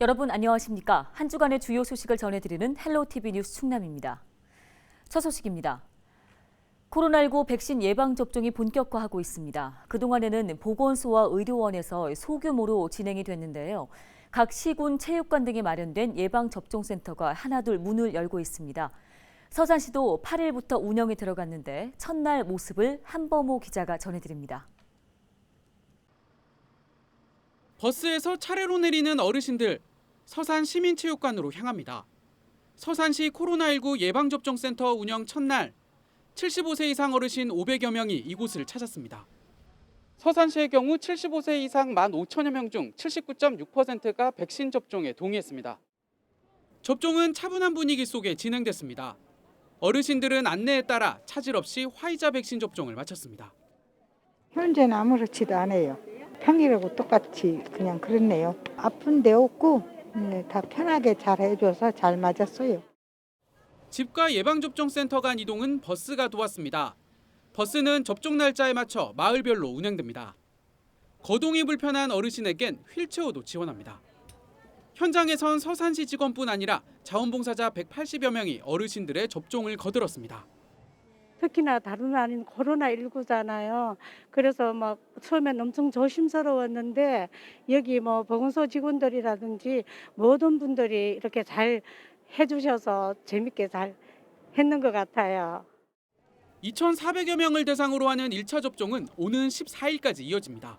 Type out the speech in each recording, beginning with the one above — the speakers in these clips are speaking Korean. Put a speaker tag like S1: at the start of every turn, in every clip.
S1: 여러분 안녕하십니까? 한 주간의 주요 소식을 전해드리는 헬로 TV 뉴스 충남입니다. 첫 소식입니다. 코로나19 백신 예방 접종이 본격화하고 있습니다. 그동안에는 보건소와 의료원에서 소규모로 진행이 됐는데요. 각 시군 체육관 등에 마련된 예방 접종 센터가 하나둘 문을 열고 있습니다. 서산시도 8일부터 운영에 들어갔는데 첫날 모습을 한범호 기자가 전해드립니다.
S2: 버스에서 차례로 내리는 어르신들 서산 시민체육관으로 향합니다. 서산시 코로나19 예방접종센터 운영 첫날 75세 이상 어르신 500여 명이 이곳을 찾았습니다. 서산시의 경우 75세 이상 1만 5천여 명 중 79.6%가 백신 접종에 동의했습니다. 접종은 차분한 분위기 속에 진행됐습니다. 어르신들은 안내에 따라 차질 없이 화이자 백신 접종을 마쳤습니다.
S3: 현재는 아무렇지도 않아요. 평일하고 똑같이 그냥 그렇네요. 아픈 데 없고 네, 다 편하게 잘 해줘서 잘 맞았어요.
S2: 집과 예방접종센터 간 이동은 버스가 도왔습니다. 버스는 접종 날짜에 맞춰 마을별로 운행됩니다. 거동이 불편한 어르신에겐 휠체어도 지원합니다. 현장에선 서산시 직원뿐 아니라 자원봉사자 180여 명이 어르신들의 접종을 거들었습니다.
S4: 특히나 다른 아닌 코로나19잖아요. 그래서 막 처음엔 엄청 조심스러웠는데 여기 뭐 보건소 직원들이라든지 모든 분들이 이렇게 잘 해주셔서 재밌게 잘 했는 것 같아요.
S2: 2,400여 명을 대상으로 하는 1차 접종은 오는 14일까지 이어집니다.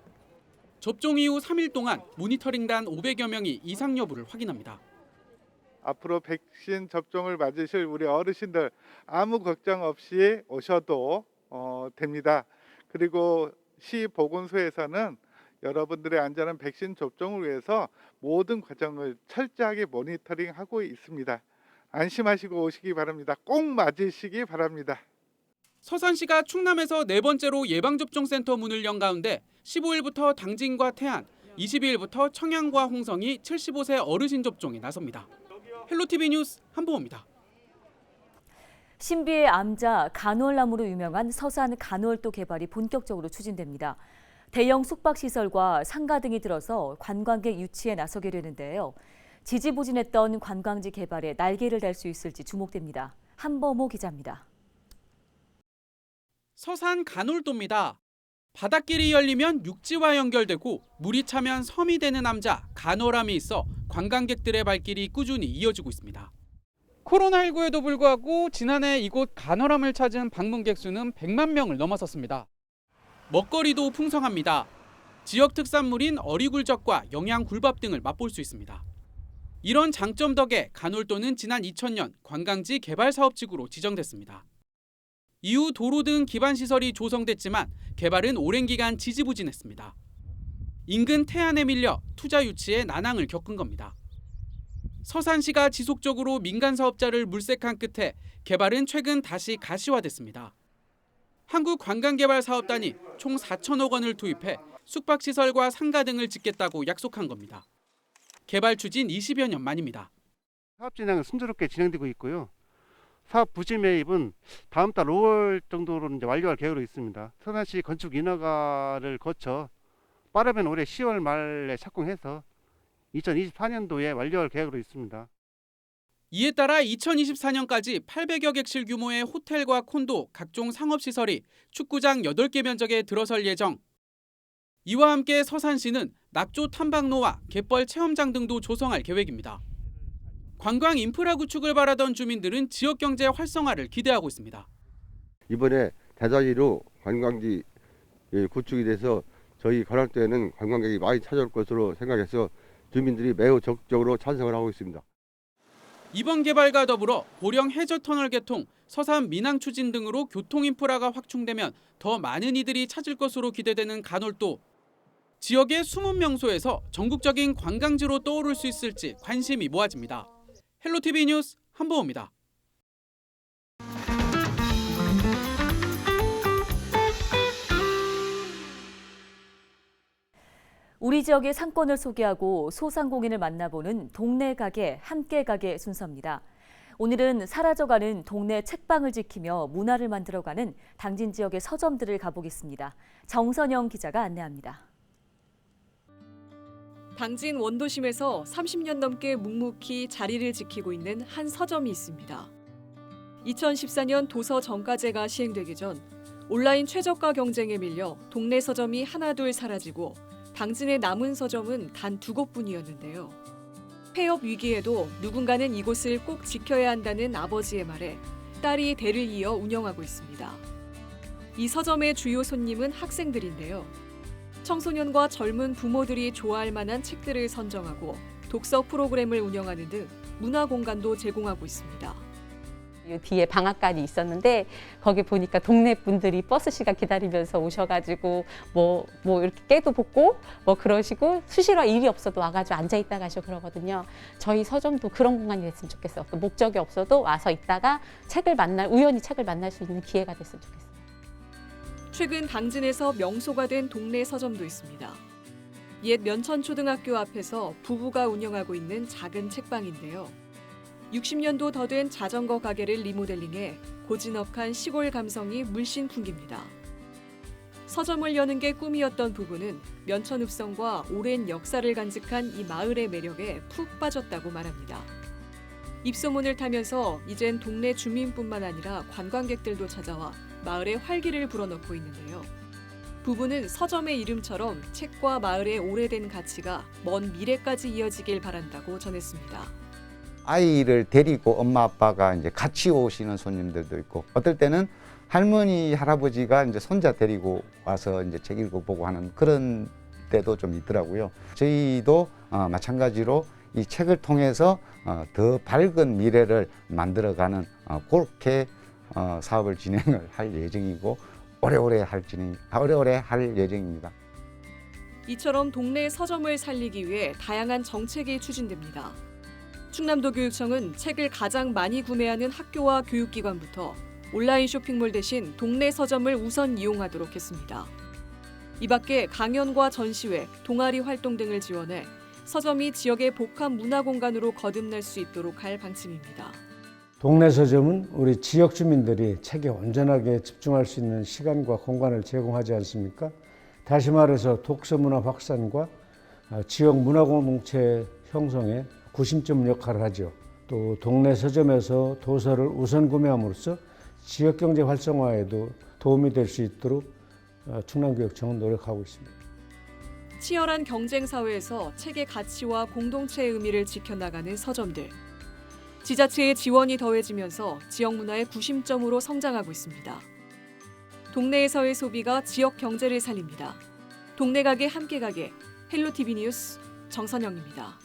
S2: 접종 이후 3일 동안 모니터링단 500여 명이 이상 여부를 확인합니다.
S5: 앞으로 백신 접종을 맞으실 우리 어르신들 아무 걱정 없이 오셔도 어, 됩니다. 그리고 시 보건소에서는 여러분들의 안전한 백신 접종을 위해서 모든 과정을 철저하게 모니터링하고 있습니다. 안심하시고 오시기 바랍니다. 꼭 맞으시기 바랍니다.
S2: 서산시가 충남에서 네 번째로 예방접종센터 문을 연 가운데 15일부터 당진과 태안, 22일부터 청양과 홍성이 75세 어르신 접종에 나섭니다. 헬로티비 뉴스 한보호입니다.
S1: 신비의 암자 간월나무로 유명한 서산 간월도 개발이 본격적으로 추진됩니다. 대형 숙박시설과 상가 등이 들어서 관광객 유치에 나서게 되는데요. 지지부진했던 관광지 개발에 날개를 달 수 있을지 주목됩니다. 한범호 기자입니다.
S2: 서산 간월도입니다. 바닷길이 열리면 육지와 연결되고 물이 차면 섬이 되는 남자 간월함이 있어 관광객들의 발길이 꾸준히 이어지고 있습니다. 코로나19에도 불구하고 지난해 이곳 간월함을 찾은 방문객 수는 100만 명을 넘어섰습니다. 먹거리도 풍성합니다. 지역 특산물인 어리굴젓과 영양굴밥 등을 맛볼 수 있습니다. 이런 장점 덕에 간월도는 지난 2000년 관광지 개발 사업지구로 지정됐습니다. 이후 도로 등 기반 시설이 조성됐지만 개발은 오랜 기간 지지부진했습니다. 인근 태안에 밀려 투자 유치에 난항을 겪은 겁니다. 서산시가 지속적으로 민간 사업자를 물색한 끝에 개발은 최근 다시 가시화됐습니다. 한국관광개발사업단이 총 4천억 원을 투입해 숙박시설과 상가 등을 짓겠다고 약속한 겁니다. 개발 추진 20여 년 만입니다.
S6: 사업 진행은 순조롭게 진행되고 있고요. 사업 부지 매입은 다음 달 5월 정도로 이제 완료할 계획으로 있습니다. 서산시 건축 인허가를 거쳐 빠르면 올해 10월 말에 착공해서 2024년도에 완료할 계획으로 있습니다.
S2: 이에 따라 2024년까지 800여 객실 규모의 호텔과 콘도, 각종 상업시설이 축구장 8개 면적에 들어설 예정. 이와 함께 서산시는 낙조 탐방로와 갯벌 체험장 등도 조성할 계획입니다. 관광 인프라 구축을 바라던 주민들은 지역 경제 활성화를 기대하고 있습니다.
S7: 이번에 대단히로 관광지 예, 구축이 돼서 저희 관악도에는 관광객이 많이 찾아올 것으로 생각해서 주민들이 매우 적극적으로 찬성을 하고 있습니다.
S2: 이번 개발과 더불어 보령 해저 터널 개통, 서산 민항 추진 등으로 교통 인프라가 확충되면 더 많은 이들이 찾을 것으로 기대되는 간월도 지역의 숨은 명소에서 전국적인 관광지로 떠오를 수 있을지 관심이 모아집니다. 헬로티비 뉴스 한보호입니다.
S1: 우리 지역의 상권을 소개하고 소상공인을 만나보는 동네 가게 함께 가게 순서입니다. 오늘은 사라져가는 동네 책방을 지키며 문화를 만들어가는 당진 지역의 서점들을 가보겠습니다. 정선영 기자가 안내합니다.
S8: 당진 원도심에서 30년 넘게 묵묵히 자리를 지키고 있는 한 서점이 있습니다. 2014년 도서 정가제가 시행되기 전 온라인 최저가 경쟁에 밀려 동네 서점이 하나둘 사라지고 당진의 남은 서점은 단 두 곳뿐이었는데요. 폐업 위기에도 누군가는 이곳을 꼭 지켜야 한다는 아버지의 말에 딸이 대를 이어 운영하고 있습니다. 이 서점의 주요 손님은 학생들인데요. 청소년과 젊은 부모들이 좋아할 만한 책들을 선정하고 독서 프로그램을 운영하는 등 문화 공간도 제공하고 있습니다.
S9: 이 뒤에 방앗간이 있었는데 거기 보니까 동네 분들이 버스 시간 기다리면서 오셔가지고 뭐 뭐 이렇게 깨도 볶고 뭐 그러시고 수시로 일이 없어도 와가지고 앉아 있다 가시고 그러거든요. 저희 서점도 그런 공간이 됐으면 좋겠어요. 어떤 목적이 없어도 와서 있다가 책을 만날 우연히 책을 만날 수 있는 기회가 됐으면 좋겠어요.
S8: 최근 당진에서 명소가 된 동네 서점도 있습니다. 옛 면천초등학교 앞에서 부부가 운영하고 있는 작은 책방인데요. 60년도 더 된 자전거 가게를 리모델링해 고즈넉한 시골 감성이 물씬 풍깁니다. 서점을 여는 게 꿈이었던 부부는 면천읍성과 오랜 역사를 간직한 이 마을의 매력에 푹 빠졌다고 말합니다. 입소문을 타면서 이젠 동네 주민뿐만 아니라 관광객들도 찾아와 마을의 활기를 불어넣고 있는데요. 부부는 서점의 이름처럼 책과 마을의 오래된 가치가 먼 미래까지 이어지길 바란다고 전했습니다.
S10: 아이를 데리고 엄마 아빠가 이제 같이 오시는 손님들도 있고 어떨 때는 할머니 할아버지가 이제 손자 데리고 와서 이제 책 읽어보고 하는 그런 때도 좀 있더라고요. 저희도 어, 마찬가지로 이 책을 통해서 어, 더 밝은 미래를 만들어가는 어, 그렇게 어, 사업을 진행을 할 예정이고 오래오래 할 진행 오래오래 할 예정입니다.
S8: 이처럼 동네 서점을 살리기 위해 다양한 정책이 추진됩니다. 충남도 교육청은 책을 가장 많이 구매하는 학교와 교육기관부터 온라인 쇼핑몰 대신 동네 서점을 우선 이용하도록 했습니다. 이 밖에 강연과 전시회, 동아리 활동 등을 지원해 서점이 지역의 복합 문화 공간으로 거듭날 수 있도록 할 방침입니다.
S11: 동네 서점은 우리 지역 주민들이 책에 온전하게 집중할 수 있는 시간과 공간을 제공하지 않습니까? 다시 말해서 독서 문화 확산과 아, 지역 문화 공동체 형성에 구심점 역할을 하죠. 또 동네 서점에서 도서를 우선 구매함으로써 지역 경제 활성화에도 도움이 될 수 있도록 어, 충남교육청은 노력하고 있습니다.
S8: 치열한 경쟁 사회에서 책의 가치와 공동체의 의미를 지켜나가는 서점들. 지자체의 지원이 더해지면서 지역 문화의 구심점으로 성장하고 있습니다. 동네에서의 소비가 지역 경제를 살립니다. 동네 가게 함께 가게 헬로티비 뉴스 정선영입니다.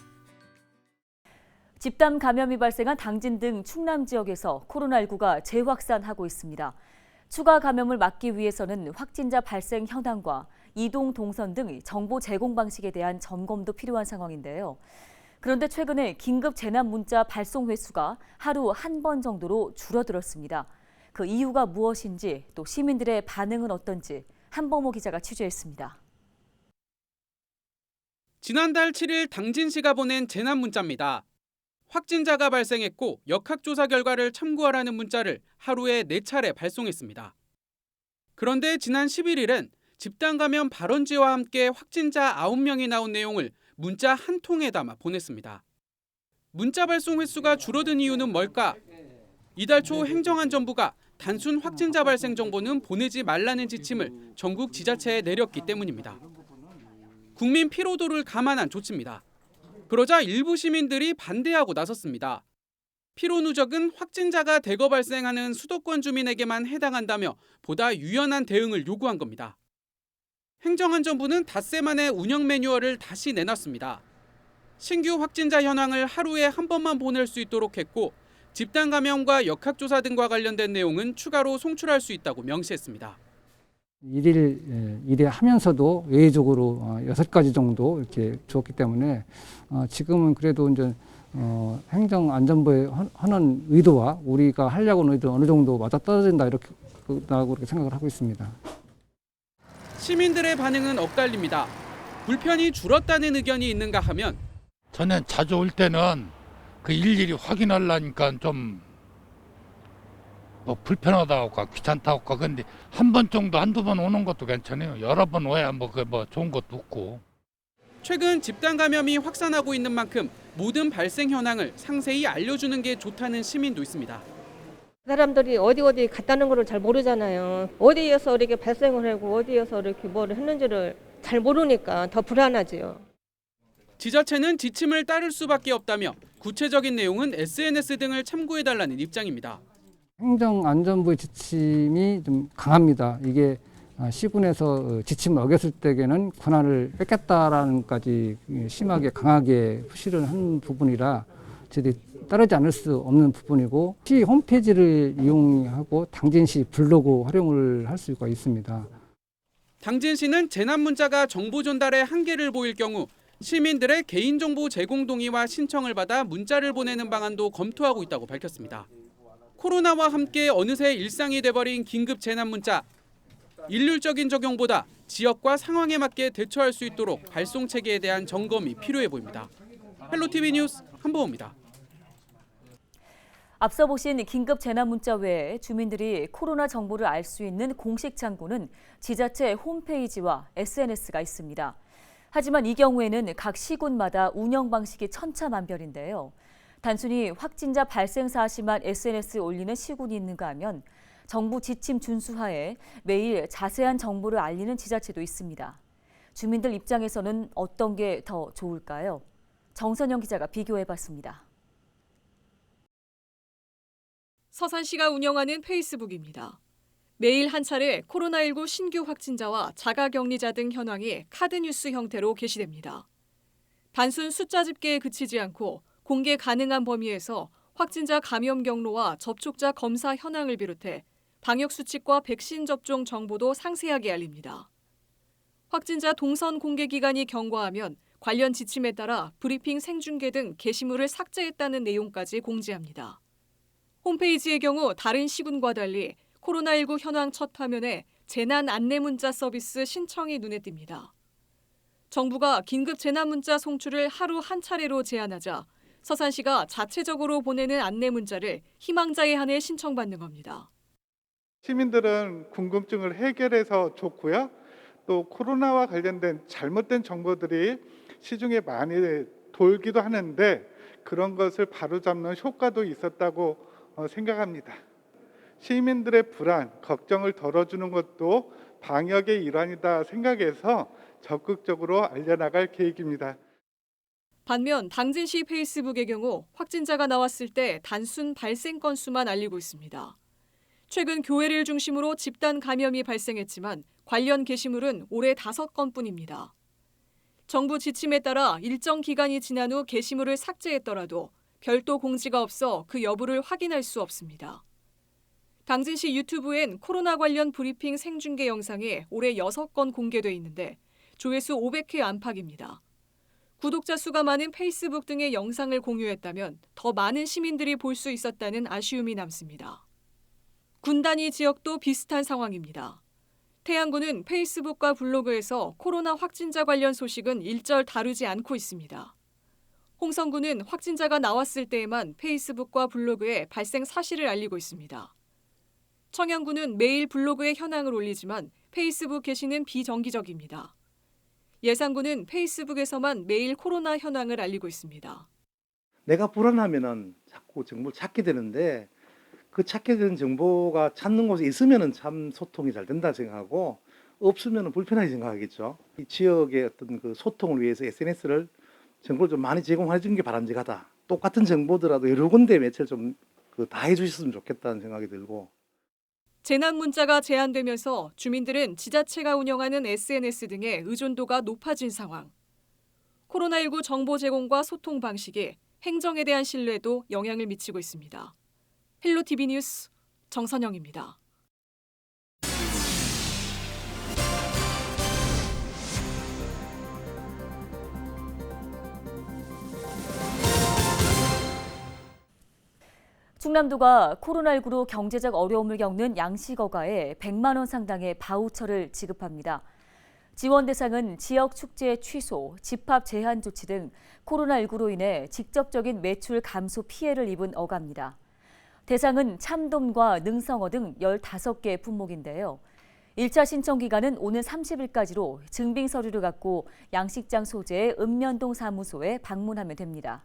S1: 집단 감염이 발생한 당진 등 충남 지역에서 코로나19가 재확산하고 있습니다. 추가 감염을 막기 위해서는 확진자 발생 현황과 이동 동선 등 정보 제공 방식에 대한 점검도 필요한 상황인데요. 그런데 최근에 긴급 재난 문자 발송 횟수가 하루 한 번 정도로 줄어들었습니다. 그 이유가 무엇인지 또 시민들의 반응은 어떤지 한범호 기자가 취재했습니다.
S2: 지난달 7일 당진시가 보낸 재난 문자입니다. 확진자가 발생했고 역학조사 결과를 참고하라는 문자를 하루에 4차례 발송했습니다. 그런데 지난 11일은 집단 감염 발원지와 함께 확진자 9명이 나온 내용을 문자 한 통에 담아 보냈습니다. 문자 발송 횟수가 줄어든 이유는 뭘까? 이달 초 행정안전부가 단순 확진자 발생 정보는 보내지 말라는 지침을 전국 지자체에 내렸기 때문입니다. 국민 피로도를 감안한 조치입니다. 그러자 일부 시민들이 반대하고 나섰습니다. 피로 누적은 확진자가 대거 발생하는 수도권 주민에게만 해당한다며 보다 유연한 대응을 요구한 겁니다. 행정안전부는 닷새 만에 운영 매뉴얼을 다시 내놨습니다. 신규 확진자 현황을 하루에 한 번만 보낼 수 있도록 했고 집단 감염과 역학조사 등과 관련된 내용은 추가로 송출할 수 있다고 명시했습니다.
S12: 일일 예, 일하면서도 외적으로 어, 여섯 가지 정도 이렇게 주었기 때문에 어, 지금은 그래도 이제 어, 행정안전부의 하- 하는 의도와 우리가 하려고 하는 의도 어느 정도 맞아 떨어진다 이렇게 생각을 하고 있습니다.
S2: 시민들의 반응은 엇갈립니다. 불편이 줄었다는 의견이 있는가 하면
S13: 저는 자주 올 때는 그 일일이 확인하려니까 좀 뭐 불편하다고 할까 귀찮다고 할까 근데 한 번 정도 한두 번 오는 것도 괜찮아요 여러 번 와야 뭐그뭐 좋은 것도 없고
S2: 최근 집단 감염이 확산하고 있는 만큼 모든 발생 현황을 상세히 알려주는 게 좋다는 시민도 있습니다.
S14: 사람들이 어디 어디 갔다는 거를 잘 모르잖아요. 어디에서 이렇게 발생을 하고 어디에서 이렇게 뭐를 했는지를 잘 모르니까 더 불안하지요.
S2: 지자체는 지침을 따를 수밖에 없다며 구체적인 내용은 SNS 등을 참고해달라는 입장입니다.
S12: 행정안전부의 지침이 좀 강합니다. 이게 아, 시군에서 지침을 어겼을 때에는 권한을 뺏겠다라는까지 심하게 강하게 표시를 한 부분이라 저희들이 따르지 않을 수 없는 부분이고 시 홈페이지를 이용하고 당진시 블로그 활용을 할 수가 있습니다.
S2: 당진시는 재난 문자가 정보 전달에 한계를 보일 경우 시민들의 개인정보 제공 동의와 신청을 받아 문자를 보내는 방안도 검토하고 있다고 밝혔습니다. 코로나와 함께 어느새 일상이 돼버린 긴급 재난 문자. 일률적인 적용보다 지역과 상황에 맞게 대처할 수 있도록 발송 체계에 대한 점검이 필요해 보입니다. 헬로티비 뉴스 한보호입니다.
S1: 앞서 보신 긴급 재난 문자 외에 주민들이 코로나 정보를 알 수 있는 공식 창구는 지자체 홈페이지와 SNS가 있습니다. 하지만 이 경우에는 각 시군마다 운영 방식이 천차만별인데요. 단순히 확진자 발생 사실만 SNS에 올리는 시군이 있는가 하면 정부 지침 준수하에 매일 자세한 정보를 알리는 지자체도 있습니다. 주민들 입장에서는 어떤 게 더 좋을까요? 정선영 기자가 비교해 봤습니다.
S8: 서산시가 운영하는 페이스북입니다. 매일 한 차례 코로나19 신규 확진자와 자가격리자 등 현황이 카드뉴스 형태로 게시됩니다. 단순 숫자 집계에 그치지 않고 공개 가능한 범위에서 확진자 감염 경로와 접촉자 검사 현황을 비롯해 방역 수칙과 백신 접종 정보도 상세하게 알립니다. 확진자 동선 공개 기간이 경과하면 관련 지침에 따라 브리핑 생중계 등 게시물을 삭제했다는 내용까지 공지합니다. 홈페이지의 경우 다른 시군과 달리 코로나19 현황 첫 화면에 재난 안내 문자 서비스 신청이 눈에 띕니다. 정부가 긴급 재난 문자 송출을 하루 한 차례로 제한하자 서산시가 자체적으로 보내는 안내 문자를 희망자에 한해 신청받는 겁니다.
S5: 시민들은 궁금증을 해결해서 좋고요. 또 코로나와 관련된 잘못된 정보들이 시중에 많이 돌기도 하는데 그런 것을 바로잡는 효과도 있었다고 어, 생각합니다. 시민들의 불안, 걱정을 덜어주는 것도 방역의 일환이다 생각해서 적극적으로 알려나갈 계획입니다.
S8: 반면 당진시 페이스북의 경우 확진자가 나왔을 때 단순 발생 건수만 알리고 있습니다. 최근 교회를 중심으로 집단 감염이 발생했지만 관련 게시물은 올해 다섯 건뿐입니다. 정부 지침에 따라 일정 기간이 지난 후 게시물을 삭제했더라도 별도 공지가 없어 그 여부를 확인할 수 없습니다. 당진 시 유튜브엔 코로나 관련 브리핑 생중계 영상이 올해 6건 공개돼 있는데 조회수 500회 안팎입니다. 구독자 수가 많은 페이스북 등의 영상을 공유했다면 더 많은 시민들이 볼 수 있었다는 아쉬움이 남습니다. 군단위 지역도 비슷한 상황입니다. 태양군은 페이스북과 블로그에서 코로나 확진자 관련 소식은 일절 다루지 않고 있습니다. 홍성군은 확진자가 나왔을 때에만 페이스북과 블로그에 발생 사실을 알리고 있습니다. 청양군은 매일 블로그에 현황을 올리지만 페이스북 게시는 비정기적입니다. 예산군은 페이스북에서만 매일 코로나 현황을 알리고 있습니다.
S15: 내가 불안하면은 자꾸 정보를 찾게 되는데 그 찾게 되는 정보가 찾는 곳에 있으면은 참 소통이 잘 된다 생각하고 없으면은 불편하게 생각하겠죠. 이 지역의 어떤 그 소통을 위해서 SNS를 정보를 좀 많이 제공해 주는 게 바람직하다. 똑같은 정보더라도 여러 군데 매체를 좀그다 해주셨으면 좋겠다는 생각이 들고
S8: 재난 문자가 제한되면서 주민들은 지자체가 운영하는 SNS 등의 의존도가 높아진 상황. 코로나19 정보 제공과 소통 방식이 행정에 대한 신뢰에도 영향을 미치고 있습니다. 헬로티비 뉴스 정선영입니다.
S1: 충남도가 코로나19로 경제적 어려움을 겪는 양식어가에 100만 원 상당의 바우처를 지급합니다. 지원 대상은 지역 축제 취소, 집합 제한 조치 등 코로나19로 인해 직접적인 매출 감소 피해를 입은 어가입니다. 대상은 참돔과 능성어 등 15개 품목인데요. 1차 신청 기간은 오는 30일까지로 증빙 서류를 갖고 양식장 소재의 읍면동 사무소에 방문하면 됩니다.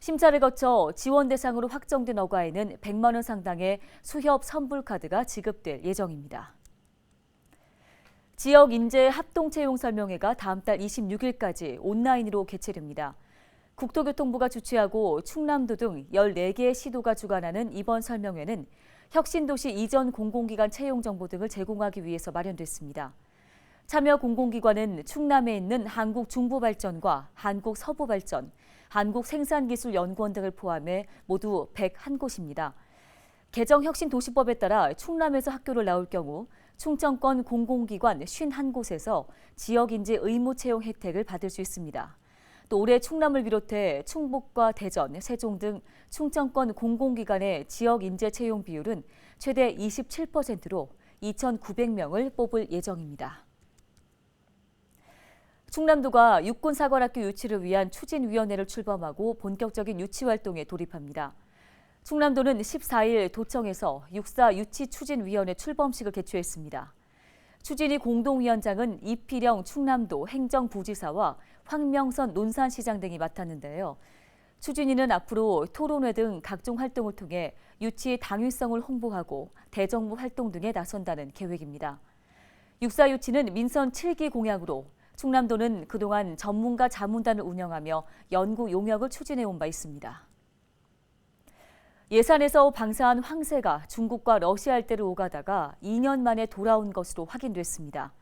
S1: 심사를 거쳐 지원 대상으로 확정된 어가에는 100만 원 상당의 수협 선불 카드가 지급될 예정입니다. 지역 인재 합동 채용 설명회가 다음 달 26일까지 온라인으로 개최됩니다. 국토교통부가 주최하고 충남도 등 14개의 시도가 주관하는 이번 설명회는 혁신도시 이전 공공기관 채용 정보 등을 제공하기 위해서 마련됐습니다. 참여 공공기관은 충남에 있는 한국중부발전과 한국서부발전, 한국생산기술연구원 등을 포함해 모두 101곳입니다. 개정 혁신도시법에 따라 충남에서 학교를 나올 경우 충청권 공공기관 51곳에서 지역인재 의무 채용 혜택을 받을 수 있습니다. 또 올해 충남을 비롯해 충북과 대전, 세종 등 충청권 공공기관의 지역 인재 채용 비율은 최대 27%로 2,900명을 뽑을 예정입니다. 충남도가 육군사관학교 유치를 위한 추진위원회를 출범하고 본격적인 유치 활동에 돌입합니다. 충남도는 14일 도청에서 육사 유치 추진위원회 출범식을 개최했습니다. 추진위 공동위원장은 이필영 충남도 행정부지사와 황명선 논산시장 등이 맡았는데요. 추진위는 앞으로 토론회 등 각종 활동을 통해 유치의 당위성을 홍보하고 대정부 활동 등에 나선다는 계획입니다. 육사 유치는 민선 7기 공약으로 충남도는 그동안 전문가 자문단을 운영하며 연구 용역을 추진해 온 바 있습니다. 예산에서 방사한 황새가 중국과 러시아 일대를 오가다가 2년 만에 돌아온 것으로 확인됐습니다.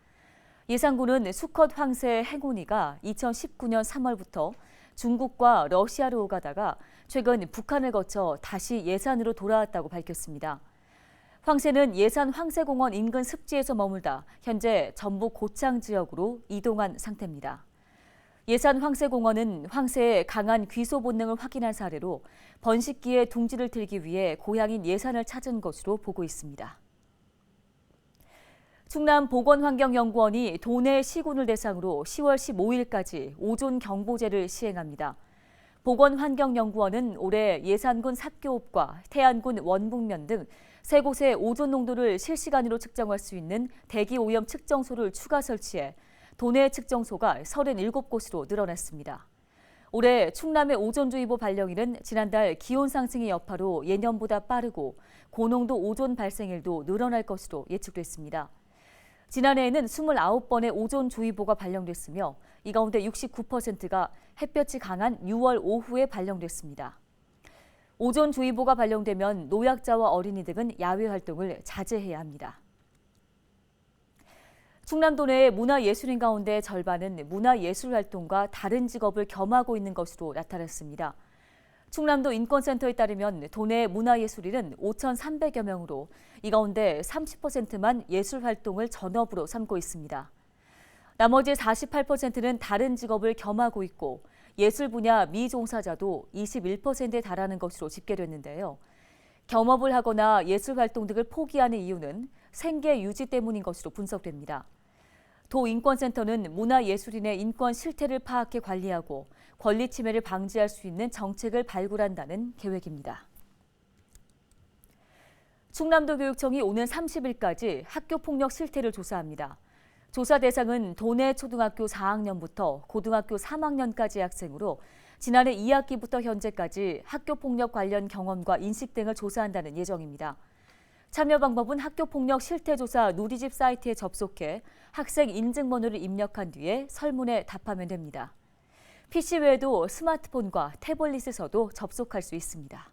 S1: 예산군은 수컷 황새 행운이가 2019년 3월부터 중국과 러시아로 오가다가 최근 북한을 거쳐 다시 예산으로 돌아왔다고 밝혔습니다. 황새는 예산 황새공원 인근 습지에서 머물다 현재 전북 고창 지역으로 이동한 상태입니다. 예산 황새공원은 황새의 강한 귀소 본능을 확인한 사례로 번식기에 둥지를 틀기 위해 고향인 예산을 찾은 것으로 보고 있습니다. 충남 보건환경연구원이 도내 시군을 대상으로 10월 15일까지 오존 경보제를 시행합니다. 보건환경연구원은 올해 예산군 삽교읍과 태안군 원북면 등 세 곳의 오존 농도를 실시간으로 측정할 수 있는 대기 오염 측정소를 추가 설치해 도내 측정소가 37곳으로 늘어났습니다. 올해 충남의 오존주의보 발령일은 지난달 기온 상승의 여파로 예년보다 빠르고 고농도 오존 발생일도 늘어날 것으로 예측됐습니다. 지난해에는 29번의 오존주의보가 발령됐으며 이 가운데 69%가 햇볕이 강한 6월 오후에 발령됐습니다. 오존 주의보가 발령되면 노약자와 어린이 등은 야외 활동을 자제해야 합니다. 충남도 내 문화예술인 가운데 절반은 문화예술 활동과 다른 직업을 겸하고 있는 것으로 나타났습니다. 충남도 인권센터에 따르면 도내 문화예술인은 5,300여 명으로 이 가운데 30%만 예술 활동을 전업으로 삼고 있습니다. 나머지 48%는 다른 직업을 겸하고 있고 예술 분야 미종사자도 21%에 달하는 것으로 집계됐는데요. 겸업을 하거나 예술 활동 등을 포기하는 이유는 생계 유지 때문인 것으로 분석됩니다. 도인권센터는 문화예술인의 인권 실태를 파악해 관리하고 권리 침해를 방지할 수 있는 정책을 발굴한다는 계획입니다. 충남도 교육청이 오는 30일까지 학교 폭력 실태를 조사합니다. 조사 대상은 도내 초등학교 4학년부터 고등학교 3학년까지 학생으로 지난해 2학기부터 현재까지 학교 폭력 관련 경험과 인식 등을 조사한다는 예정입니다. 참여 방법은 학교 폭력 실태 조사 누리집 사이트에 접속해 학생 인증번호를 입력한 뒤에 설문에 답하면 됩니다. PC 외에도 스마트폰과 태블릿에서도 접속할 수 있습니다.